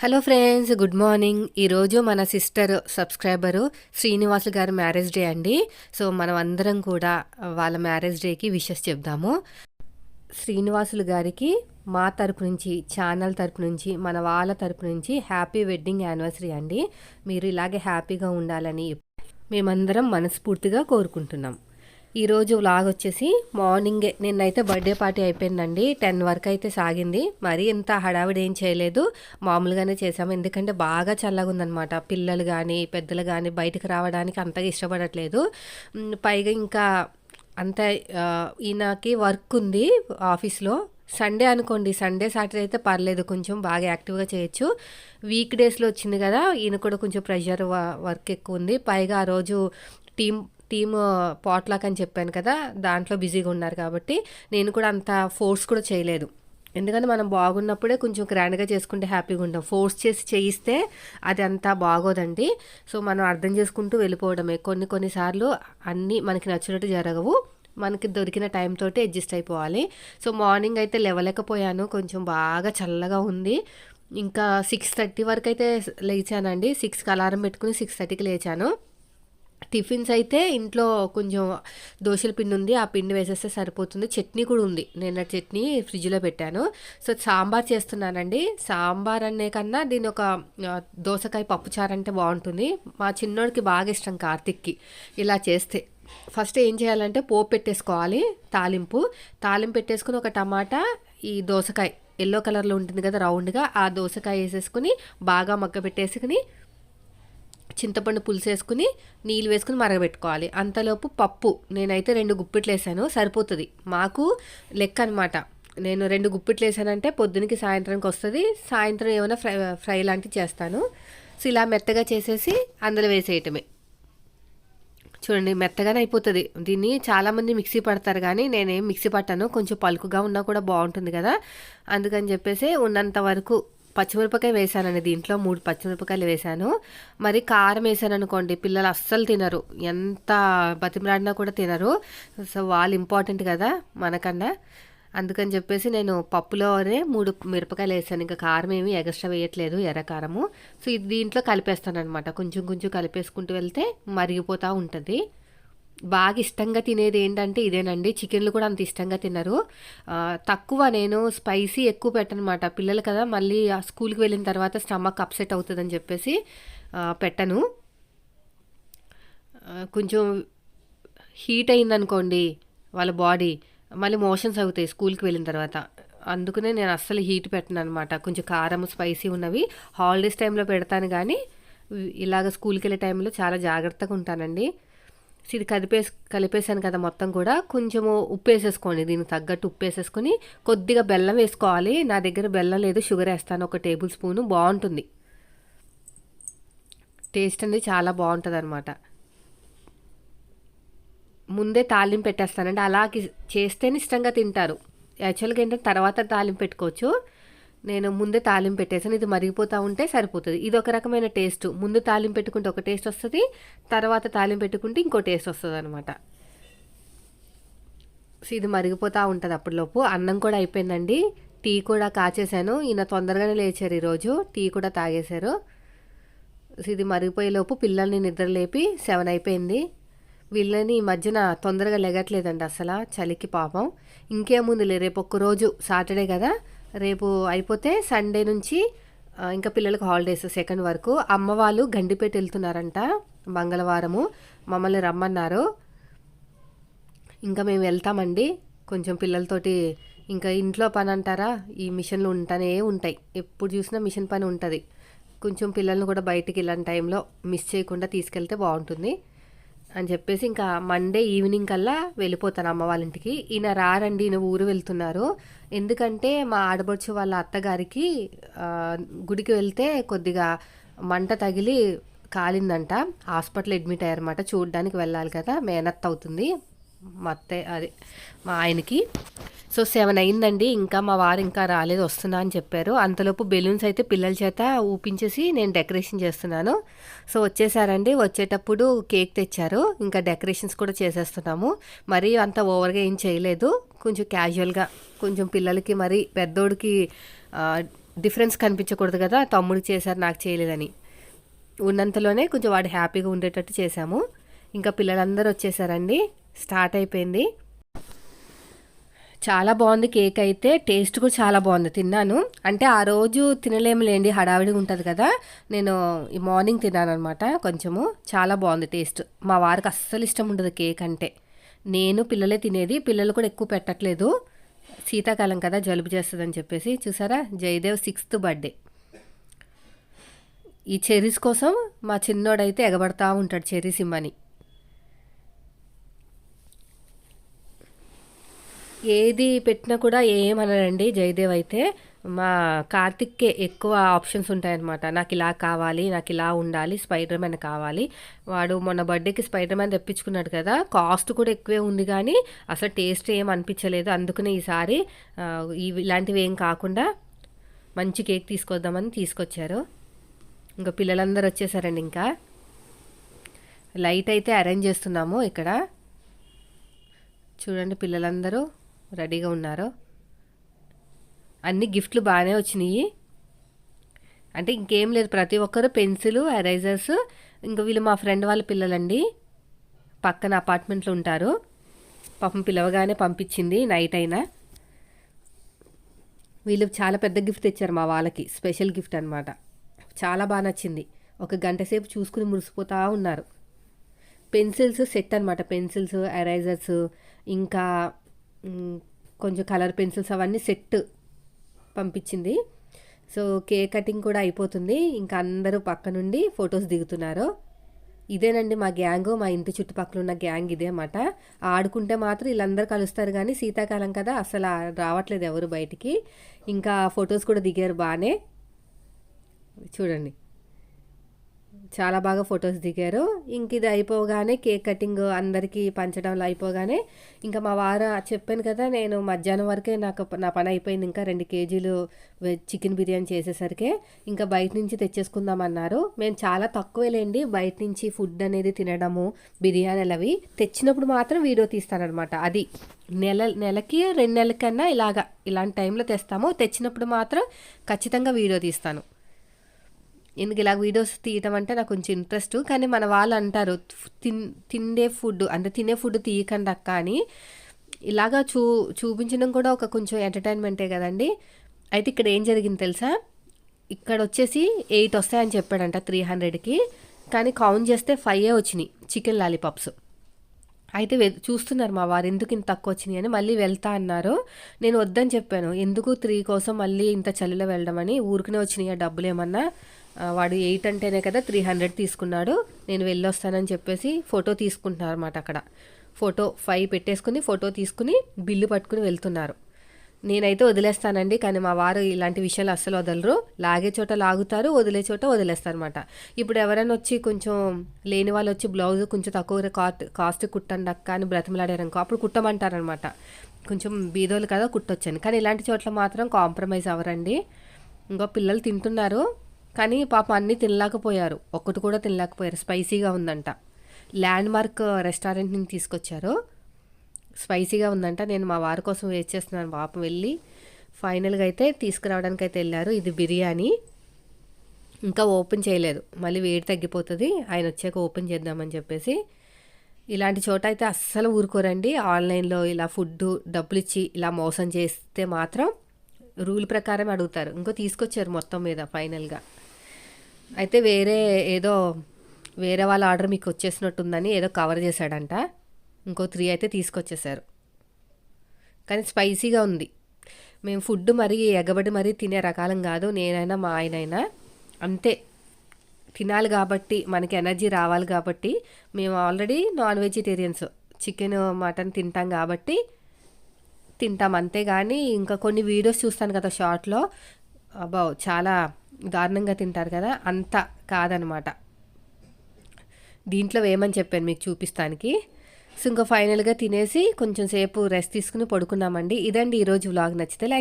Hello friends good morning ఈరోజు మన sister subscriber Srinivasulu గారి మ్యారేజ్ డే అండి. సో మనం అందరం కూడా వాళ్ళ మ్యారేజ్ డేకి విషెస్ చెప్దాము. శ్రీనివాసులు గారికి మా తరపు నుంచి ఛానల్ తరపు నుంచి మన వాళ్ళ తరపు నుంచి హ్యాపీ వెడ్డింగ్ యానివర్సరీ అండి. మీరు ఇలాగే హ్యాపీగా ఉండాలని మేమందరం మనస్ఫూర్తిగా కోరుకుంటున్నాం. ఈరోజు వ్లాగ్ వచ్చేసి మార్నింగే. నిన్నైతే బర్త్డే పార్టీ అయిపోయిందండి. టెన్ వరకు అయితే సాగింది. మరీ ఇంత హడావిడి ఏం చేయలేదు. మామూలుగానే చేసాము ఎందుకంటే బాగా చల్లగా ఉందనమాట పిల్లలు కానీ పెద్దలు కానీ బయటకు రావడానికి అంతగా ఇష్టపడట్లేదు. పైగా ఇంకా అంత ఈయనకి వర్క్ ఉంది ఆఫీస్లో. సండే అనుకోండి. సండే సాటర్డే అయితే పర్లేదు. కొంచెం బాగా యాక్టివ్గా చేయొచ్చు. వీక్ డేస్లో వచ్చింది కదా ఈయన కూడా కొంచెం ప్రెషర్ వర్క్ ఎక్కువ ఉంది. పైగా ఆ రోజు టీం టీమ్ పాట్లాక్ అని చెప్పాను కదా దాంట్లో బిజీగా ఉన్నారు కాబట్టి నేను కూడా అంత ఫోర్స్ కూడా చేయలేదు. ఎందుకంటే మనం బాగున్నప్పుడే కొంచెం గ్రాండ్గా చేసుకుంటే హ్యాపీగా ఉంటాం. ఫోర్స్ చేసి చేయిస్తే అది అంతా బాగోదండి. సో మనం అర్థం చేసుకుంటూ వెళ్ళిపోవడమే. కొన్ని కొన్నిసార్లు అన్నీ మనకి నచ్చినట్టు జరగవు. మనకి దొరికిన టైం తోటి అడ్జస్ట్ అయిపోవాలి. సో మార్నింగ్ అయితే లేవలేకపోయాను. కొంచెం బాగా చల్లగా ఉంది. ఇంకా సిక్స్ థర్టీ వరకు అయితే లేచానండి. సిక్స్కి అలారం పెట్టుకుని సిక్స్ థర్టీకి లేచాను. టిఫిన్స్ అయితే ఇంట్లో కొంచెం దోశల పిండి ఉంది ఆ పిండి వేసేస్తే సరిపోతుంది. చట్నీ కూడా ఉంది. నేను చట్నీ ఫ్రిడ్జ్లో పెట్టాను. సో సాంబార్ చేస్తున్నానండి. సాంబార్ అనే కన్నా దీని ఒక దోసకాయ పప్పుచారు అంటే బాగుంటుంది. మా చిన్నోడికి బాగా ఇష్టం కార్తిక్కి ఇలా చేస్తే. ఫస్ట్ ఏం చేయాలంటే పోపు పెట్టేసుకోవాలి తాలింపు. తాలింపు పెట్టేసుకుని ఒక టమాటా ఈ దోసకాయ ఎల్లో కలర్లో ఉంటుంది కదా రౌండ్గా ఆ దోసకాయ వేసేసుకుని బాగా మగ్గ పెట్టేసుకుని చింతపండు పులుసు వేసుకుని నీళ్ళు వేసుకుని మరగబెట్టుకోవాలి. అంతలోపు పప్పు. నేనైతే రెండు గుప్పిట్లు వేసాను సరిపోతుంది. మాకు లెక్క అనమాట నేను రెండు గుప్పిట్లు వేసానంటే పొద్దునకి సాయంత్రానికి వస్తుంది. సాయంత్రం ఏమైనా ఫ్రై ఫ్రై లాంటివి చేస్తాను. సో ఇలా మెత్తగా చేసేసి అందులో వేసేయటమే. చూడండి మెత్తగానే అయిపోతుంది. దీన్ని చాలామంది మిక్సీ పడతారు కానీ నేనేం మిక్సీ పట్టాను. కొంచెం పలుకుగా ఉన్నా కూడా బాగుంటుంది కదా. అందుకని చెప్పేసి ఉన్నంత వరకు పచ్చిమిరపకాయ వేసానండి దీంట్లో. మూడు పచ్చిమిరపకాయలు వేసాను. మరి కారం వేసాను అనుకోండి పిల్లలు అస్సలు తినరు. ఎంత బతిమలాడినా కూడా తినరు. సో వాళ్ళు ఇంపార్టెంట్ కదా మనకన్నా. అందుకని చెప్పేసి నేను పప్పులోనే మూడు మిరపకాయలు వేసాను. ఇంకా కారం ఏమి ఎక్స్ట్రా వేయట్లేదు ఎర్ర కారము. సో ఇది దీంట్లో కలిపేస్తాను అనమాట కొంచెం కొంచెం కలిపేసుకుంటూ వెళ్తే మరిగిపోతూ ఉంటుంది. బాగా ఇష్టంగా తినేది ఏంటంటే ఇదేనండి. చికెన్లు కూడా అంత ఇష్టంగా తినరు. తక్కువ నేను స్పైసీ ఎక్కువ పెట్టనమాట. పిల్లలు కదా మళ్ళీ ఆ స్కూల్కి వెళ్ళిన తర్వాత స్టమక్ అప్సెట్ అవుతుందని చెప్పేసి పెట్టను. కొంచెం హీట్ అయిందనుకోండి వాళ్ళ బాడీ మళ్ళీ మోషన్స్ అవుతాయి స్కూల్కి వెళ్ళిన తర్వాత. అందుకనే నేను అస్సలు హీట్ పెట్టను అనమాట కొంచెం కారం స్పైసీ ఉన్నవి హాలిడేస్ టైంలో పెడతాను కానీ ఇలాగ స్కూల్కి వెళ్ళే టైంలో చాలా జాగ్రత్తగా ఉంటానండి. ఇది కలిపేసి కలిపేసాను కదా మొత్తం కూడా. కొంచెము ఉప్పు వేసేసుకోండి దీనికి తగ్గట్టు ఉప్పు వేసేసుకొని కొద్దిగా బెల్లం వేసుకోవాలి. నా దగ్గర బెల్లం లేదు. షుగర్ వేస్తాను. ఒక టేబుల్ స్పూను. బాగుంటుంది. టేస్ట్ అనేది చాలా బాగుంటుంది అనమాట ముందే తాలింపు పెట్టేస్తానండి. అలా చేస్తేనే ఇష్టంగా తింటారు. యాక్చువల్గా ఏంటంటే తర్వాత తాలింపు పెట్టుకోవచ్చు. నేను ముందే తాలింపు పెట్టేసాను. ఇది మరిగిపోతూ ఉంటే సరిపోతుంది. ఇది ఒక రకమైన టేస్ట్. ముందు తాలింపు పెట్టుకుంటే ఒక టేస్ట్ వస్తుంది తర్వాత తాలింపు పెట్టుకుంటే ఇంకో టేస్ట్ వస్తుంది అనమాట సో ఇది మరిగిపోతూ ఉంటుంది అప్పటిలోపు. అన్నం కూడా అయిపోయిందండి. టీ కూడా కాచేశాను. ఈయన తొందరగానే లేచారు ఈరోజు. టీ కూడా తాగేశారు. సో ఇది మరిగిపోయేలోపు పిల్లల్ని నిద్ర లేపి సెవెన్ అయిపోయింది. వీళ్ళని ఈ మధ్యన తొందరగా లెగట్లేదండి అసలు. చలికి పాపం. ఇంకేముందిలే రేపు ఒక్కరోజు సాటర్డే కదా. రేపు అయిపోతే సండే నుంచి ఇంకా పిల్లలకు హాలిడేస్ సెకండ్ వరకు. అమ్మ వాళ్ళు గండిపేట వెళ్తున్నారంట మంగళవారము. మమ్మల్ని రమ్మన్నారు. ఇంకా మేము వెళ్తామండి. కొంచెం పిల్లలతోటి ఇంకా ఇంట్లో పని అంటారా? ఈ మిషన్లు ఉంటానే ఉంటాయి. ఎప్పుడు చూసినా మిషన్ పని ఉంటుంది. కొంచెం పిల్లల్ని కూడా బయటికి ఇలాంటి టైంలో మిస్ చేయకుండా తీసుకెళ్తే బాగుంటుంది. అని చెప్పేసి ఇంకా మండే ఈవినింగ్ కల్లా వెళ్ళిపోతాను అమ్మ వాళ్ళ ఇంటికి ఈయన రారండి ఈయన ఊరు వెళ్తున్నారు. ఎందుకంటే మా ఆడబడుచు వాళ్ళ అత్తగారికి గుడికి వెళ్తే కొద్దిగా మంట తగిలి కాలిందంట. Hospital admit అయ్యారన్నమాట. చూడడానికి వెళ్ళాలి కదా మేనత్ అవుతుంది. మా అత్తయ్య అది మా ఆయనకి. సో సెవెన్ అయిందండి. ఇంకా మా వారు ఇంకా రాలేదు వస్తున్నా అని చెప్పారు. అంతలోపు బెలూన్స్ అయితే పిల్లల చేత ఊపించేసి నేను డెకరేషన్ చేస్తున్నాను. సో వచ్చేసారండి. వచ్చేటప్పుడు కేక్ తెచ్చారు. ఇంకా డెకరేషన్స్ కూడా చేసేస్తున్నాము. మరీ అంత ఓవర్గా ఏం చేయలేదు. కొంచెం క్యాజువల్గా కొంచెం పిల్లలకి మరి పెద్దోడికి డిఫరెన్స్ కనిపించకూడదు కదా. తమ్ముడికి చేశారు నాకు చేయలేదని. ఉన్నంతలోనే కొంచెం వాడు హ్యాపీగా ఉండేటట్టు చేశాము. ఇంకా పిల్లలందరూ వచ్చేసారండి. స్టార్ట్ అయిపోయింది. చాలా బాగుంది కేక్ అయితే. టేస్ట్ కూడా చాలా బాగుంది. తిన్నాను. అంటే ఆ రోజు తినలేములేండి హడావిడిగా ఉంటుంది కదా. నేను ఈ మార్నింగ్ తిన్నాను అనమాట కొంచెము. చాలా బాగుంది టేస్ట్. మా వారికి అస్సలు ఇష్టం ఉండదు కేక్ అంటే. నేను పిల్లలే తినేది. పిల్లలు కూడా ఎక్కువ పెట్టట్లేదు. శీతాకాలం కదా జలుబు చేస్తుందని చెప్పేసి. చూసారా? Jayadev sixth birthday. ఈ చెర్రీస్ కోసం మా చిన్నోడైతే ఎగబడతా ఉంటాడు చెర్రీస్ ఇమ్మని ఏది పెట్టినా కూడా ఏమనరండి జయదేవ్ అయితే. మా కార్తిక్కే ఎక్కువ ఆప్షన్స్ ఉంటాయన్నమాట. నాకు ఇలా కావాలి నాకు ఇలా ఉండాలి స్పైడర్ మ్యాన్ కావాలి. వాడు మొన్న బర్త్డేకి స్పైడర్ మ్యాన్ తెప్పించుకున్నాడు కదా కాస్ట్ కూడా ఎక్కువే ఉంది కానీ అసలు టేస్ట్ ఏం అనిపించలేదు. అందుకనే ఈసారి ఇలాంటివి ఏం కాకుండా మంచి కేక్ తీసుకొద్దామని తీసుకొచ్చారు. ఇంకా పిల్లలందరూ వచ్చేసారండి ఇంకా. లైట్ అయితే అరేంజ్ చేస్తున్నాము ఇక్కడ. చూడండి పిల్లలందరూ. రెడీగా ఉన్నారు? అన్ని గిఫ్ట్లు బాగానే వచ్చినాయి. అంటే ఇంకేం లేదు ప్రతి ఒక్కరు పెన్సిల్ ఎరైజర్స్ ఇంకా వీళ్ళు మా ఫ్రెండ్ వాళ్ళ పిల్లలండి. పక్కన అపార్ట్మెంట్లో ఉంటారు. పాపం పిలవగానే పంపించింది నైట్ అయినా. వీళ్ళు చాలా పెద్ద గిఫ్ట్ తెచ్చారు మా వాళ్ళకి స్పెషల్ గిఫ్ట్ అనమాట చాలా బాగా నచ్చింది. ఒక గంట సేపు చూసుకుని మురిసిపోతూ ఉన్నారు. పెన్సిల్స్ సెట్ అనమాట పెన్సిల్స్ ఎరైజర్స్ ఇంకా కొంచెం కలర్ పెన్సిల్స్ అవన్నీ సెట్ పంపించింది. సో కేక్ కటింగ్ కూడా అయిపోతుంది. ఇంకా అందరూ పక్క నుండి ఫొటోస్ దిగుతున్నారు. ఇదేనండి మా గ్యాంగ్ మా ఇంటి చుట్టుపక్కల ఉన్న గ్యాంగ్ ఇదే అన్నమాట. ఆడుకుంటే మాత్రం వీళ్ళందరూ కలుస్తారు కానీ శీతాకాలం కదా అసలు రావట్లేదు ఎవరు బయటికి. ఇంకా ఫొటోస్ కూడా దిగారు బాగానే. చూడండి. చాలా బాగా ఫొటోస్ దిగారు. ఇంక ఇది అయిపోగానే కేక్ కటింగ్ అందరికీ పంచడంలో అయిపోగానే ఇంకా మా వార చెప్పాను కదా నేను మధ్యాహ్నం వరకే నాకు నా పని అయిపోయింది ఇంకా రెండు కేజీలు చికెన్ బిర్యానీ చేసేసరికి ఇంకా బయట నుంచి తెచ్చేసుకుందామన్నారు. మేము చాలా తక్కువేలేండి బయట నుంచి ఫుడ్ అనేది తినడము బిర్యానీలు అవి తెచ్చినప్పుడు మాత్రం వీడియో తీస్తానమాట అది నెల నెలకి రెండు నెలలకన్నా ఇలాగా ఇలాంటి టైంలో తెస్తాము తెచ్చినప్పుడు మాత్రం ఖచ్చితంగా వీడియో తీస్తాను. ఎందుకు ఇలా వీడియోస్ తీయటం అంటే నాకు కొంచెం ఇంట్రెస్ట్ కానీ మన వాళ్ళు అంటారు తిన్ తిండే ఫుడ్ అంటే తినే ఫుడ్ తీయకండి అక్క అని. ఇలాగా చూ చూపించడం కూడా ఒక కొంచెం ఎంటర్టైన్మెంటే కదండి. అయితే ఇక్కడ ఏం జరిగింది తెలుసా? ఇక్కడ వచ్చేసి ఎయిట్ వస్తాయని చెప్పాడంట త్రీ హండ్రెడ్కి కానీ కౌంట్ చేస్తే ఫైవ్ వచ్చినాయి చికెన్ లాలీపాప్స్ అయితే చూస్తున్నారు మా వారు ఎందుకు ఇంత తక్కువ వచ్చినాయి అని. మళ్ళీ వెళ్తా అన్నారు. నేను వద్దని చెప్పాను. ఎందుకు త్రీ కోసం మళ్ళీ ఇంత చలిలో వెళ్ళడం అని? ఊరికనే వచ్చినాయి డబ్బులు ఏమన్నా? వాడు ఎయిట్ అంటేనే కదా త్రీ హండ్రెడ్ తీసుకున్నాడు. నేను వెళ్ళొస్తానని చెప్పేసి ఫోటో తీసుకుంటున్నారు అనమాట అక్కడ. ఫోటో ఫైవ్ పెట్టేసుకుని ఫోటో తీసుకుని బిల్లు పట్టుకుని వెళ్తున్నారు. నేనైతే వదిలేస్తానండి కానీ మా వారు ఇలాంటి విషయాలు అస్సలు వదలరు. లాగే చోట లాగుతారు వదిలే చోట వదిలేస్తారు అనమాట ఇప్పుడు ఎవరైనా వచ్చి కొంచెం లేని వాళ్ళు వచ్చి బ్లౌజ్ కొంచెం తక్కువ కాస్ట్ కాస్ట్ కుట్టండి అక్క అని బ్రతిమలాడారనుకో అప్పుడు కుట్టమంటారనమాట కొంచెం బీదోలు కదా కుట్టొచ్చని. కానీ ఇలాంటి చోట్ల మాత్రం కాంప్రమైజ్ అవ్వరండి. ఇంకో పిల్లలు తింటున్నారు. కానీ పాపం అన్నీ తినలేకపోయారు. ఒక్కటి కూడా తినలేకపోయారు. స్పైసీగా ఉందంట. ల్యాండ్ మార్క్ రెస్టారెంట్ నుంచి తీసుకొచ్చారు. స్పైసీగా ఉందంట. నేను మా వారి కోసం వెయిట్ చేస్తున్నాను. పాపం వెళ్ళి ఫైనల్గా అయితే తీసుకురావడానికి అయితే వెళ్ళారు. ఇది బిర్యానీ. ఇంకా ఓపెన్ చేయలేదు. మళ్ళీ వేడి తగ్గిపోతుంది. ఆయన వచ్చాక ఓపెన్ చేద్దామని చెప్పేసి. ఇలాంటి చోట అయితే అస్సలు ఊరుకోరండి. ఆన్లైన్లో ఇలా ఫుడ్ డబ్బులు ఇచ్చి ఇలా మోసం చేస్తే మాత్రం రూల్ ప్రకారం అడుగుతారు. ఇంకో తీసుకొచ్చారు మొత్తం మీద ఫైనల్గా. అయితే వేరే ఏదో వేరే వాళ్ళ ఆర్డర్ మీకు వచ్చేసినట్టుందని ఏదో కవర్ చేశాడంట. ఇంకో త్రీ అయితే తీసుకొచ్చేసారు కానీ స్పైసీగా ఉంది. మేము ఫుడ్ మరీ ఎగబడి మరీ తినే రకాలం కాదు. నేనైనా మా ఆయనైనా అంతే. తినాలి కాబట్టి మనకి ఎనర్జీ రావాలి కాబట్టి మేము already non vegetarians. Chicken mutton తింటాం కాబట్టి తింటాం. అంతే కానీ ఇంకా కొన్ని వీడియోస్ చూస్తాను కదా షార్ట్లో. అబ్బా చాలా దారుణంగా తింటారు కదా అంత కాదనమాట. దీంట్లో వేయమని చెప్పాను మీకు చూపిస్తానికి? సో ఇంకా ఫైనల్గా తినేసి కొంచెం సేపు రెస్ట్ తీసుకుని పడుకున్నామండి. ఇదండి ఈరోజు వ్లాగ్ నచ్చితే లైక్